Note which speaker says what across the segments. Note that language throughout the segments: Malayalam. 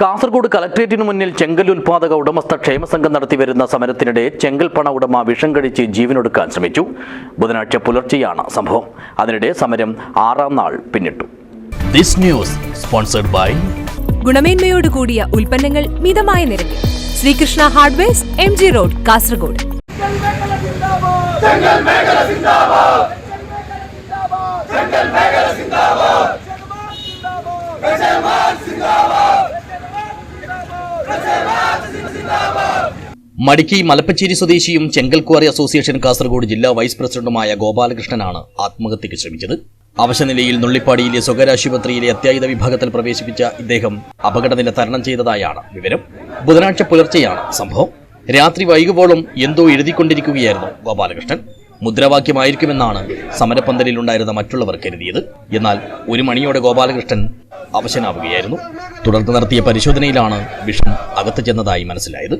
Speaker 1: കാസർഗോഡ് കലക്ട്രേറ്റിന് മുന്നിൽ ചെങ്കൽ ഉൽപാദക ഉടമസ്ഥ ക്ഷേമസംഘം നടത്തിവരുന്ന സമരത്തിനിടെ ചെങ്കൽ പണ ഉടമ വിഷം കഴിച്ച് ജീവനൊടുക്കാൻ ശ്രമിച്ചു. ബുധനാഴ്ച പുലർച്ചെയാണ് സംഭവം. അതിനിടെ സമരം ആറാം നാൾ പിന്നിട്ടു.
Speaker 2: This news sponsored by
Speaker 3: ഗുണമേന്മയോട് കൂടിയ ഉൽപ്പന്നങ്ങൾ മിതമായ നിരക്കിൽ. Sreekrishna hardware M G road Kasaragod.
Speaker 2: Madikai Malappacheri സ്വദേശിയും ചെങ്കൽക്വാറി അസോസിയേഷൻ കാസർഗോഡ് ജില്ലാ വൈസ് പ്രസിഡന്റുമായ ഗോപാലകൃഷ്ണനാണ് ആത്മഹത്യയ്ക്ക് ശ്രമിച്ചത്. അവശനിലയിൽ നുള്ളിപ്പാടിയിലെ സ്വകാര്യ ആശുപത്രിയിലെ അത്യാഹിത വിഭാഗത്തിൽ പ്രവേശിപ്പിച്ച ഇദ്ദേഹം അപകടനില തരണം ചെയ്തതായാണ് വിവരം. ബുധനാഴ്ച പുലർച്ചെയാണ് സംഭവം. രാത്രി വൈകുവോളം എന്തോ എഴുതിക്കൊണ്ടിരിക്കുകയായിരുന്നു ഗോപാലകൃഷ്ണൻ. മുദ്രാവാക്യമായിരിക്കുമെന്നാണ് സമരപ്പന്തലിലുണ്ടായിരുന്ന മറ്റുള്ളവർ കരുതിയത്. എന്നാൽ ഒരു മണിയോടെ ഗോപാലകൃഷ്ണൻ അവശനാവുകയായിരുന്നു. തുടർന്ന് നടത്തിയ പരിശോധനയിലാണ് വിഷം അകത്ത് ചെന്നതായി മനസ്സിലായത്.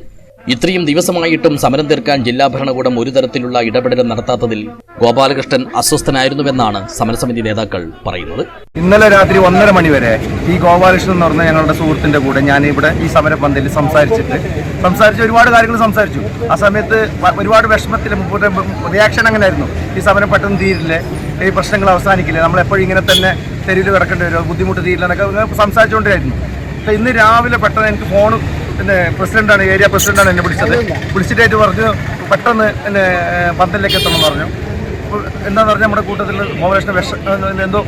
Speaker 2: ഇത്രയും ദിവസമായിട്ടും സമരം തീർക്കാൻ ജില്ലാ ഭരണകൂടം ഒരു തരത്തിലുള്ള ഇടപെടലും നടത്താത്തതിൽ ഗോപാലകൃഷ്ണൻ അസ്വസ്ഥനായിരുന്നുവെന്നാണ് സമരസമിതി നേതാക്കൾ പറയുന്നത്.
Speaker 4: ഇന്നലെ രാത്രി ഒന്നര മണി വരെ ഈ ഗോപാലകൃഷ്ണൻ എന്ന് പറഞ്ഞ ഞങ്ങളുടെ സുഹൃത്തിന്റെ കൂടെ ഞാൻ ഇവിടെ ഈ സമരപന്തലിൽ സംസാരിച്ചിട്ട് സംസാരിച്ച് ഒരുപാട് കാര്യങ്ങൾ സംസാരിച്ചു. ആ സമയത്ത് ഒരുപാട് വിഷമത്തിൽ റിയാക്ഷൻ അങ്ങനെ ആയിരുന്നു ഈ സമരം പെട്ടെന്ന് തീരില്ലേ. ഈ പ്രശ്നങ്ങൾ അവസാനിക്കില്ലേ. നമ്മളെപ്പോഴും ഇങ്ങനെ തന്നെ തെരുവിൽ കിടക്കേണ്ടി വരുമോ ബുദ്ധിമുട്ട് തീരില്ല എന്നൊക്കെ ഇങ്ങനെ സംസാരിച്ചുകൊണ്ടിരായിരുന്നു അപ്പോൾ ഇന്ന് രാവിലെ പെട്ടെന്ന് എനിക്ക് ഫോൺ പിന്നെ പ്രസിഡന്റാണ് ഏരിയ പ്രസിഡന്റാണ് എന്നെ വിളിച്ചത്. വിളിച്ചിട്ടായിട്ട് പറഞ്ഞു പെട്ടെന്ന് എന്നെ പന്തലിലേക്ക് എത്തണമെന്ന് പറഞ്ഞു. എന്താന്ന് പറഞ്ഞാൽ നമ്മുടെ കൂട്ടത്തിൽ ഗോപാലകൃഷ്ണൻ വിഷ എന്തോ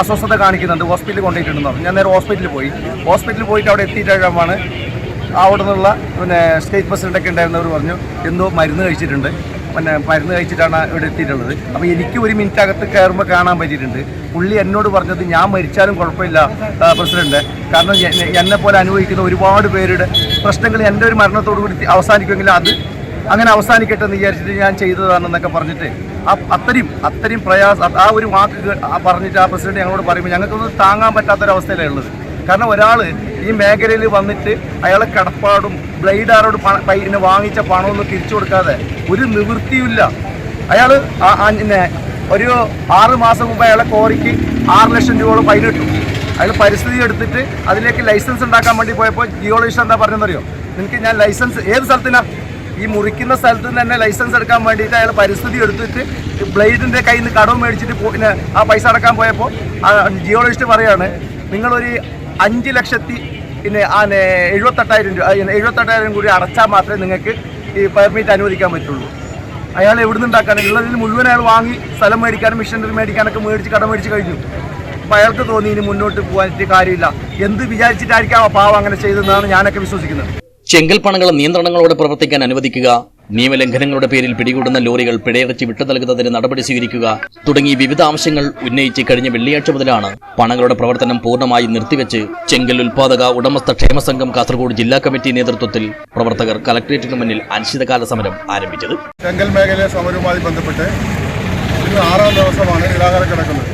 Speaker 4: അസ്വസ്ഥത കാണിക്കുന്നുണ്ട്. ഹോസ്പിറ്റലിൽ കൊണ്ടുപോയിട്ടുണ്ടെന്ന് പറഞ്ഞു. ഞാൻ നേരെ ഹോസ്പിറ്റലിൽ പോയി. ഹോസ്പിറ്റലിൽ പോയിട്ട് അവിടെ എത്തിയിട്ടാണ് അവിടെ നിന്നുള്ള പിന്നെ സ്റ്റേറ്റ് പ്രസിഡന്റൊക്കെ ഉണ്ടായിരുന്നവർ പറഞ്ഞു എന്തോ മരുന്ന് കഴിച്ചിട്ടുണ്ട്. പിന്നെ മരുന്ന് കഴിച്ചിട്ടാണ് ഇവിടെ എത്തിയിട്ടുള്ളത്. അപ്പോൾ എനിക്ക് ഒരു മിനിറ്റ് അകത്ത് കയറുമ്പോൾ കാണാൻ പറ്റിയിട്ടുണ്ട്. പുള്ളി എന്നോട് പറഞ്ഞത് ഞാൻ മരിച്ചാലും കുഴപ്പമില്ല പ്രസിഡന്റ് കാരണം എന്നെ പോലെ അനുഭവിക്കുന്ന ഒരുപാട് പേരുടെ പ്രശ്നങ്ങൾ എന്റെ ഒരു മരണത്തോടു കൂടി അവസാനിക്കുമെങ്കിൽ അത് അങ്ങനെ അവസാനിക്കട്ടെ എന്ന് വിചാരിച്ചിട്ട് ഞാൻ ചെയ്തതാണെന്നൊക്കെ പറഞ്ഞിട്ട് ആ അത്രയും അത്രയും പ്രയാസം ആ ഒരു വാക്ക് പറഞ്ഞിട്ട് ആ പ്രസിഡന്റ് ഞങ്ങളോട് പറയുമ്പോൾ ഞങ്ങൾക്കൊന്നും താങ്ങാൻ പറ്റാത്തൊരവസ്ഥയിലാണ് ഉള്ളത് കാരണം ഒരാൾ ഈ മേഖലയിൽ വന്നിട്ട് അയാളെ കടപ്പാടും ബ്ലൈഡാറോട് പണ പൈ- വാങ്ങിച്ച പണമൊന്നും തിരിച്ചു കൊടുക്കാതെ ഒരു നിവൃത്തിയില്ല അയാൾ പിന്നെ ഒരു ആറ് മാസം മുമ്പ് അയാളെ കോറിക്ക് ആറ് ലക്ഷം രൂപ ഫൈൻ കിട്ടും അയാൾ പരിസ്ഥിതി എടുത്തിട്ട് അതിലേക്ക് ലൈസൻസ് ഉണ്ടാക്കാൻ വേണ്ടി പോയപ്പോൾ ജിയോളജിസ്റ്റ് എന്താ പറഞ്ഞെന്നറിയോ നിനക്ക് ഞാൻ ലൈസൻസ് ഏത് സ്ഥലത്തിനാണ് ഈ മുറിക്കുന്ന സ്ഥലത്ത് നിന്ന് തന്നെ ലൈസൻസ് എടുക്കാൻ വേണ്ടിയിട്ട് അയാൾ പരിസ്ഥിതി എടുത്തിട്ട് ബ്ലേഡിന്റെ കയ്യിൽ നിന്ന് കടവ് മേടിച്ചിട്ട് പിന്നെ ആ പൈസ അടക്കാൻ പോയപ്പോൾ ജിയോളജിസ്റ്റ് പറയാണ് നിങ്ങളൊരു അഞ്ച് ലക്ഷത്തി പിന്നെ ആ എഴുപത്തെട്ടായിരം രൂപ എഴുപത്തെട്ടായിരം കൂടി അടച്ചാൽ മാത്രമേ നിങ്ങൾക്ക് ഈ പെർമിറ്റ് അനുവദിക്കാൻ പറ്റുള്ളൂ. അയാൾ എവിടെ നിന്നുണ്ടാക്കാൻ ഉള്ളതിൽ മുഴുവൻ അയാൾ വാങ്ങി സ്ഥലം മേടിക്കാനും മിഷനറി മേടിക്കാനൊക്കെ മേടിച്ച് കടം മേടിച്ച് കഴിഞ്ഞു. അപ്പോൾ അയാൾക്ക് തോന്നി ഇനി മുന്നോട്ട് പോകാനായിട്ട് കാര്യമില്ല. എന്ത് വിചാരിച്ചിട്ടായിരിക്കാം ആ പാവം അങ്ങനെ ചെയ്തതെന്നാണ് ഞാനൊക്കെ വിശ്വസിക്കുന്നത്.
Speaker 2: ചെങ്കൽ നിയന്ത്രണങ്ങളോടെ പ്രവർത്തിക്കാൻ അനുവദിക്കുക. നിയമലംഘനങ്ങളുടെ പേരിൽ പിടികൂടുന്ന ലോറികൾ പിഴയടച്ച് വിട്ടു നൽകുന്നതിന് നടപടി സ്വീകരിക്കുക തുടങ്ങി വിവിധ ആവശ്യങ്ങൾ ഉന്നയിച്ച് കഴിഞ്ഞ വെള്ളിയാഴ്ച മുതലാണ് പണങ്ങളുടെ പ്രവർത്തനം പൂർണമായി നിർത്തിവെച്ച് ചെങ്കൽ ഉൽപാദക ഉടമസ്ഥ ക്ഷേമ സംഘം കാസർഗോഡ് ജില്ലാ കമ്മിറ്റി നേതൃത്വത്തിൽ പ്രവർത്തകർ കലക്ട്രേറ്റിന് മുന്നിൽ അനിശ്ചിതകാല സമരം ആരംഭിച്ചത്.
Speaker 5: ചെങ്കൽ മേഖലയിലെ സമരവുമായി ബന്ധപ്പെട്ട് ആറാം ദിവസമാണ് നിരാഹാരം കിടക്കുന്നത്.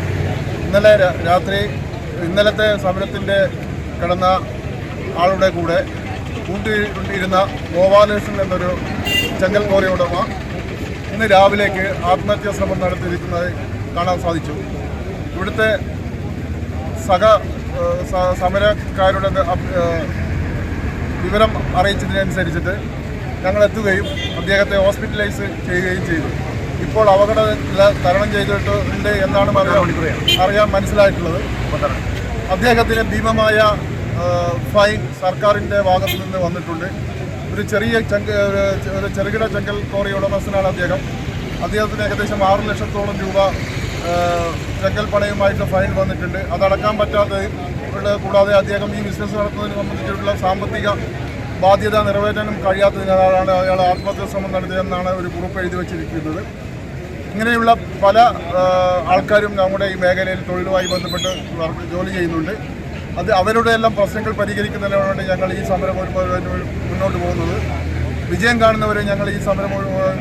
Speaker 5: ഇന്നലെ രാത്രി ഇന്നലത്തെ സമരത്തിന്റെ കിടന്ന ആളുടെ കൂടെ കൂട്ടിയിരുന്ന ഗോപാലകൃഷ്ണൻ എന്നൊരു ചെങ്കൽ കോറി ഉടമ ഇന്ന് രാവിലേക്ക് ആത്മഹത്യാ ശ്രമം നടത്തിയിരിക്കുന്നത് കാണാൻ സാധിച്ചു. ഇവിടുത്തെ സഹ സമരക്കാരുടെ വിവരം അറിയിച്ചതിനനുസരിച്ചിട്ട് ഞങ്ങൾ എത്തുകയും അദ്ദേഹത്തെ ഹോസ്പിറ്റലൈസ് ചെയ്യുകയും ചെയ്തു. ഇപ്പോൾ അപകട തരണം ചെയ്തിട്ടുണ്ട് എന്നാണ് അറിയാൻ മനസ്സിലായിട്ടുള്ളത്. അദ്ദേഹത്തിന് ഭീമമായ ഫൈൻ സർക്കാരിന്റെ ഭാഗത്തു നിന്ന് വന്നിട്ടുണ്ട്. ഒരു ചെറിയ ചങ്ക ഒരു ചെറുകിട ചങ്കൽ കോറി ഉടമസ്ഥനാണ് അദ്ദേഹം. അദ്ദേഹത്തിന് ഏകദേശം ആറ് ലക്ഷത്തോളം രൂപ ചങ്കൽ പണയുമായിട്ട് ഫൈൻ വന്നിട്ടുണ്ട്. അതടക്കാൻ പറ്റാതെ ഇവിടെ കൂടാതെ അദ്ദേഹം ഈ ബിസിനസ് നടത്തുന്നതിനെ സംബന്ധിച്ചിട്ടുള്ള സാമ്പത്തിക ബാധ്യത നിറവേറ്റാനും കഴിയാത്തതിനാലാണ് അയാൾ ആത്മഹത്യാ ശ്രമം നടത്തിയതെന്നാണ് ഒരു കുറിപ്പ് എഴുതി വച്ചിരിക്കുന്നത്. ഇങ്ങനെയുള്ള പല ആൾക്കാരും നമ്മുടെ ഈ മേഖലയിൽ തൊഴിലുമായി ബന്ധപ്പെട്ട് ജോലി ചെയ്യുന്നുണ്ട്. അത് അവരുടെ എല്ലാം പ്രശ്നങ്ങൾ പരിഹരിക്കുന്നതിന് വേണ്ടി ഞങ്ങൾ ഈ സമരം മുന്നോട്ട് പോകുന്നത്. വിജയം കാണുന്നവരെ ഞങ്ങൾ ഈ സമരം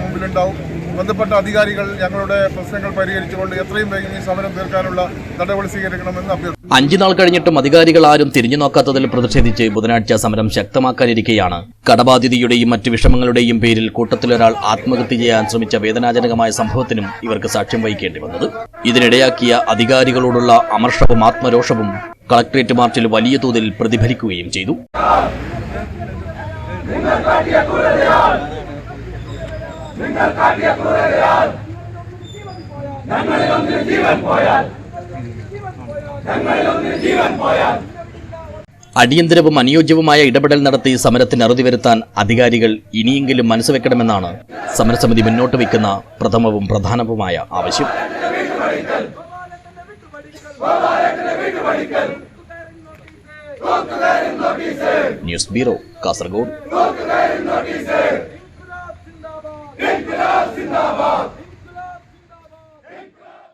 Speaker 5: മുമ്പിലുണ്ടാവും. ബന്ധപ്പെട്ട അധികാരികൾ ഞങ്ങളുടെ പ്രശ്നങ്ങൾ പരിഹരിച്ചുകൊണ്ട് എത്രയും വേഗം ഈ സമരം തീർക്കാനുള്ള നടപടി സ്വീകരിക്കണമെന്ന് അഭ്യർത്ഥിച്ചു
Speaker 2: അഞ്ചു നാൾ കഴിഞ്ഞിട്ടും അധികാരികൾ ആരും തിരിഞ്ഞു നോക്കാത്തതിൽ പ്രതിഷേധിച്ച് ബുധനാഴ്ച സമരം ശക്തമാക്കാനിരിക്കെയാണ്. കടബാധിതയുടെയും മറ്റു വിഷമങ്ങളുടെയും പേരിൽ കൂട്ടത്തിലൊരാൾ ആത്മഹത്യ ചെയ്യാൻ ശ്രമിച്ച വേദനാജനകമായ സംഭവത്തിനും ഇവർക്ക് സാക്ഷ്യം വഹിക്കേണ്ടി വന്നത്. ഇതിനിടയാക്കിയ അധികാരികളോടുള്ള അമർഷവും ആത്മരോഷവും കളക്ട്രേറ്റ് മാർച്ചിൽ വലിയ തോതിൽ പ്രതിഫലിക്കുകയും ചെയ്തു. അടിയന്തരവും അനുയോജ്യവുമായ ഇടപെടൽ നടത്തി സമരത്തിന് അറുതി വരുത്താൻ അധികാരികൾ ഇനിയെങ്കിലും മനസ്സുവെക്കണമെന്നാണ് സമരസമിതി മുന്നോട്ട് വയ്ക്കുന്ന പ്രഥമവും പ്രധാനവുമായ ആവശ്യം. News bureau Kasaragod.